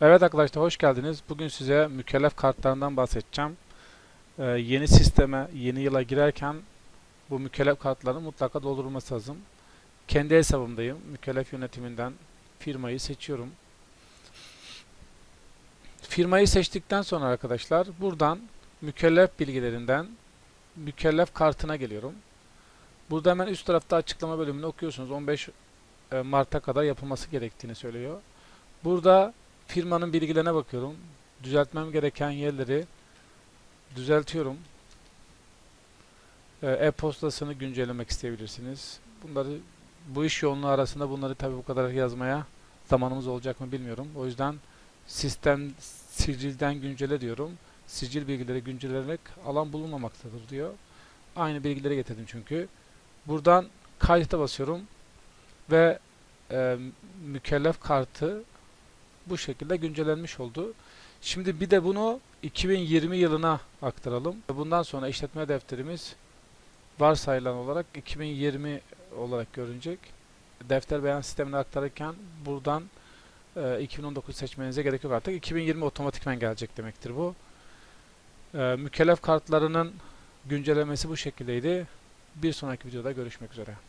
Evet arkadaşlar hoş geldiniz. Bugün size mükellef kartlarından bahsedeceğim. Ee, yeni sisteme, yeni yıla girerken bu mükellef kartların mutlaka doldurulması lazım. Kendi hesabımdayım. Mükellef yönetiminden firmayı seçiyorum. Firmayı seçtikten sonra arkadaşlar buradan mükellef bilgilerinden mükellef kartına geliyorum. Burada hemen üst tarafta açıklama bölümünü okuyorsunuz. 15 e, Mart'a kadar yapılması gerektiğini söylüyor. Burada firmanın bilgilerine bakıyorum. Düzeltmem gereken yerleri düzeltiyorum. Ee, E-postasını güncellemek isteyebilirsiniz. Bunları bu iş yoğunluğu arasında bunları tabii bu kadar yazmaya zamanımız olacak mı bilmiyorum. O yüzden sistem sicilden güncele diyorum. Sicil bilgileri güncellenerek alan bulunmamaktadır diyor. Aynı bilgileri getirdim çünkü. Buradan kayıta basıyorum ve e, mükellef kartı bu şekilde güncellenmiş oldu. Şimdi bir de bunu 2020 yılına aktaralım. Bundan sonra işletme defterimiz varsayılan olarak 2020 olarak görünecek. Defter beyan sistemine aktarırken buradan e, 2019 seçmenize gerek yok artık. 2020 otomatikmen gelecek demektir bu. E, mükellef kartlarının güncellemesi bu şekildeydi. Bir sonraki videoda görüşmek üzere.